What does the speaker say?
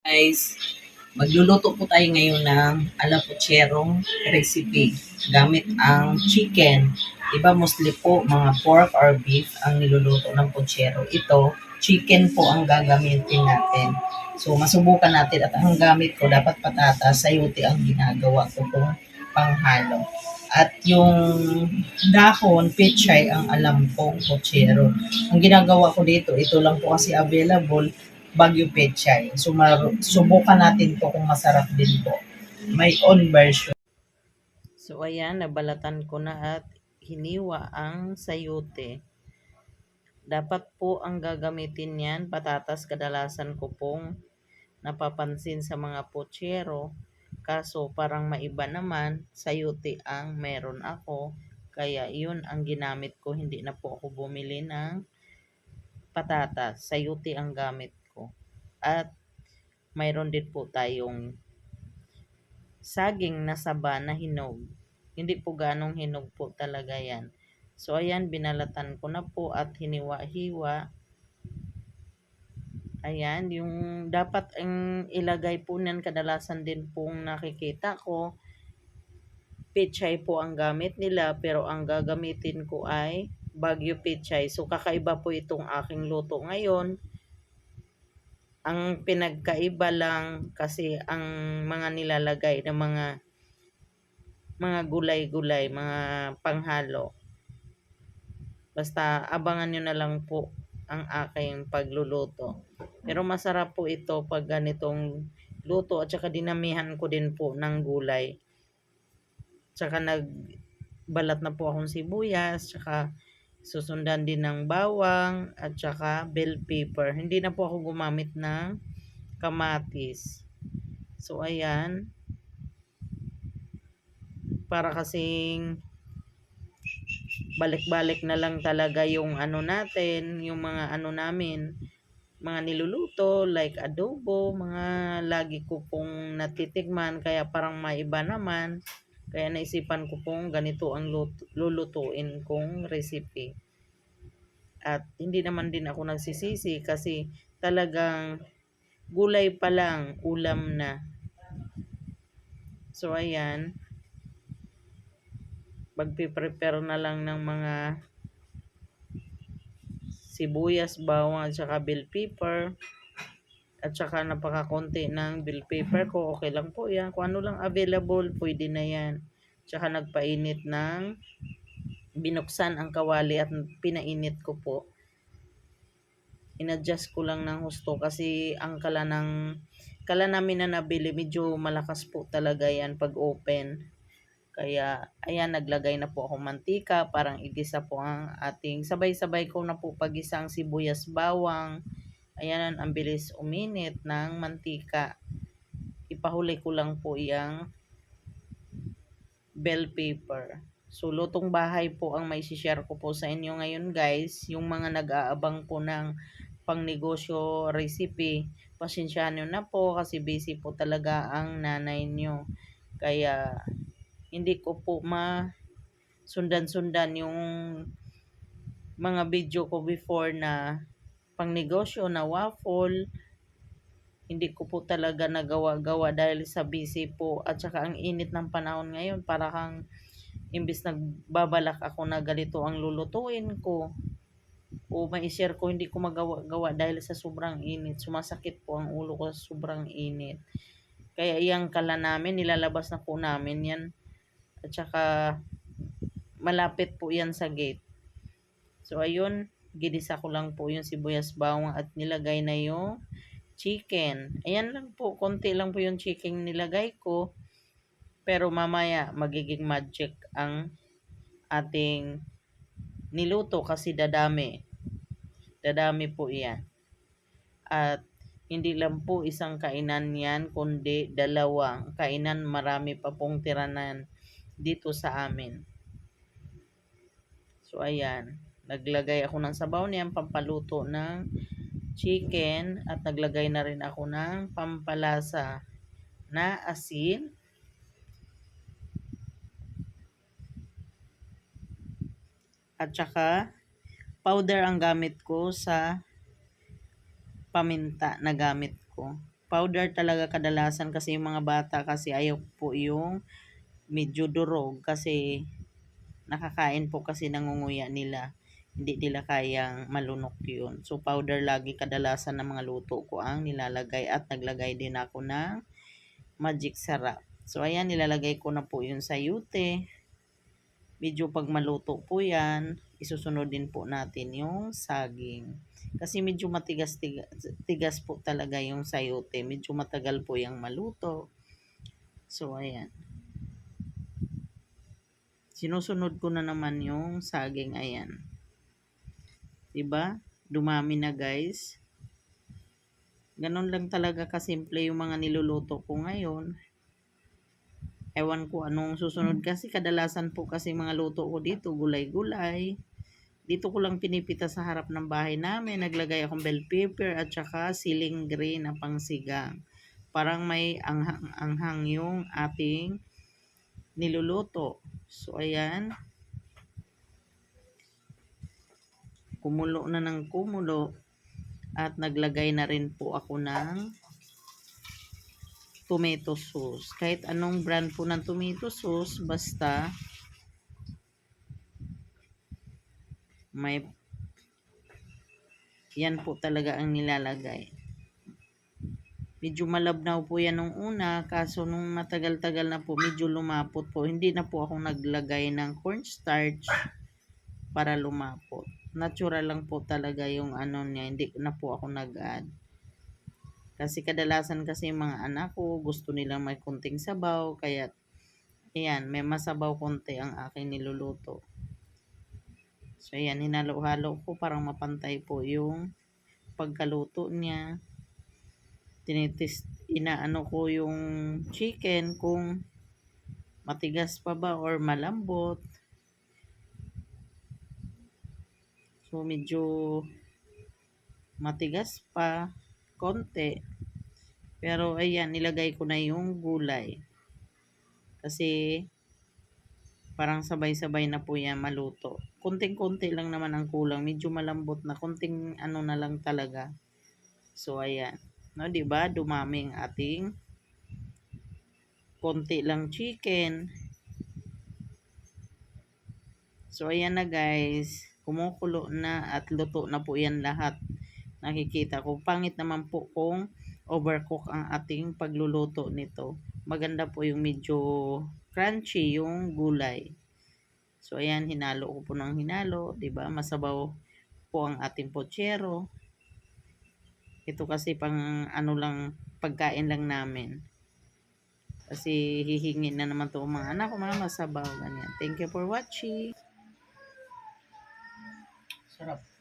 guys, magluluto po tayo ngayon ng alapucherong recipe gamit ang chicken. Iba mostly po mga pork or beef ang niluluto ng puchero. Ito, chicken po ang gagamitin natin. So, masubukan natin at ang gamit ko, dapat patatas, sayuti ang ginagawa ko pong panghalo. At yung dahon, pichay ang alam kong puchero. Ang ginagawa ko dito, ito lang po kasi available, Bagyo Pechay. So, mar- subukan natin to kung masarap din po. May own version. So, ayan, nabalatan ko na at hiniwa ang sayote. Dapat po ang gagamitin niyan, patatas kadalasan ko pong napapansin sa mga pochero. Kaso parang maiba naman, sayote ang meron ako. Kaya yun ang ginamit ko, hindi na po ako bumili ng patatas. Sayote ang gamit. At mayroon din po tayong saging na saba na hinog. Hindi po ganong hinog po talaga yan. So ayan, binalatan ko na po at hiniwa-hiwa. Ayan, yung dapat ang ilagay po niyan kadalasan din pong nakikita ko. Pichay po ang gamit nila pero ang gagamitin ko ay Bagyo Pichay. So kakaiba po itong aking luto ngayon. Ang pinagkaiba lang kasi ang mga nilalagay ng mga mga gulay-gulay, mga panghalo. Basta abangan nyo na lang po ang aking pagluluto. Pero masarap po ito pag ganitong luto at saka dinamihan ko din po ng gulay. Tsaka nagbalat na po akong sibuyas, tsaka susundan din ng bawang at saka bell pepper. Hindi na po ako gumamit ng kamatis. So ayan. Para kasing balik-balik na lang talaga yung ano natin, yung mga ano namin, mga niluluto like adobo, mga lagi ko pong natitikman kaya parang maiba naman. Kaya naisipan ko pong ganito ang lut- lulutuin kong recipe. At hindi naman din ako nagsisisi kasi talagang gulay pa lang, ulam na. So ayan, magpiprepare na lang ng mga sibuyas, bawang at saka bell pepper at saka napakakonti ng bell pepper ko, okay lang po yan. Kung ano lang available, pwede na yan. Tsaka nagpainit ng binuksan ang kawali at pinainit ko po. Inadjust ko lang ng husto kasi ang kala ng kala namin na nabili medyo malakas po talaga yan pag open. Kaya ayan naglagay na po ako mantika, parang igisa po ang ating sabay-sabay ko na po pagisa ang sibuyas bawang. Ayan ang bilis uminit ng mantika. Ipahuli ko lang po iyang bell pepper. So, lutong bahay po ang may share ko po sa inyo ngayon guys. Yung mga nag-aabang po ng pangnegosyo recipe, pasensyahan nyo na po kasi busy po talaga ang nanay nyo. Kaya, hindi ko po ma sundan-sundan yung mga video ko before na pangnegosyo na waffle. Hindi ko po talaga nagawa-gawa dahil sa busy po at saka ang init ng panahon ngayon para kang imbis nagbabalak ako na ganito ang lulutuin ko o mai-share ko hindi ko magawa-gawa dahil sa sobrang init. Sumasakit po ang ulo ko sa sobrang init. Kaya iyang kala namin, nilalabas na po namin yan. At saka malapit po yan sa gate. So ayun, ginisa ko lang po yung sibuyas bawang at nilagay na yung chicken. Ayan lang po, konti lang po yung chicken nilagay ko. Pero mamaya magiging magic ang ating niluto kasi dadami. Dadami po iyan. At hindi lang po isang kainan yan, kundi dalawang kainan. Marami pa pong tiranan dito sa amin. So, ayan. Naglagay ako ng sabaw niyan, pampaluto ng chicken. At naglagay na rin ako ng pampalasa na asin At saka, powder ang gamit ko sa paminta na gamit ko. powder talaga kadalasan kasi yung mga bata kasi ayaw po yung medyo durog kasi nakakain po kasi nangunguya nila. Hindi nila kayang malunok yun. So, powder lagi kadalasan ng mga luto ko ang nilalagay at naglagay din ako ng magic sarap. So, ayan, nilalagay ko na po yun sa yute. Medyo pag maluto po yan, isusunod din po natin yung saging. Kasi medyo matigas tigas, tigas po talaga yung sayote. Medyo matagal po yung maluto. So, ayan. Sinusunod ko na naman yung saging. Ayan. 'Di ba? Dumami na guys. Ganon lang talaga kasimple yung mga niluluto ko ngayon. Ewan ko anong susunod kasi kadalasan po kasi mga luto ko dito gulay-gulay. Dito ko lang pinipita sa harap ng bahay namin. Naglagay akong bell pepper at saka siling green na pangsigang. Parang may anghang-anghang yung ating niluluto. So, ayan. Kumulo na ng kumulo. At naglagay na rin po ako ng tomato sauce. Kahit anong brand po ng tomato sauce, basta may yan po talaga ang nilalagay. Medyo malabnaw po yan nung una, kaso nung matagal-tagal na po, medyo lumapot po. Hindi na po ako naglagay ng cornstarch para lumapot. Natural lang po talaga yung ano niya, hindi na po ako nag-add. Kasi kadalasan kasi mga anak ko, gusto nila may kunting sabaw, kaya ayan, may masabaw konti ang aking niluluto. So ayan, hinalo-halo ko parang mapantay po yung pagkaluto niya tinitis inaano ko yung chicken kung matigas pa ba or malambot. So medyo matigas pa konti. Pero ayan, nilagay ko na yung gulay. Kasi parang sabay-sabay na po yan maluto. Kunting-kunti lang naman ang kulang. Medyo malambot na. Kunting ano na lang talaga. So ayan. No, ba? Dumami ang ating konti lang chicken. So ayan na guys, kumukulo na at luto na po 'yan lahat. Nakikita ko pangit naman po kung overcook ang ating pagluluto nito. Maganda po yung medyo crunchy yung gulay. So ayan, hinalo ko po ng hinalo, ba? Masabaw po ang ating pochero. Ito kasi pang ano lang, pagkain lang namin. Kasi hihingin na naman to mga anak ko, mga masabaw, ganyan. Thank you for watching. Sarap.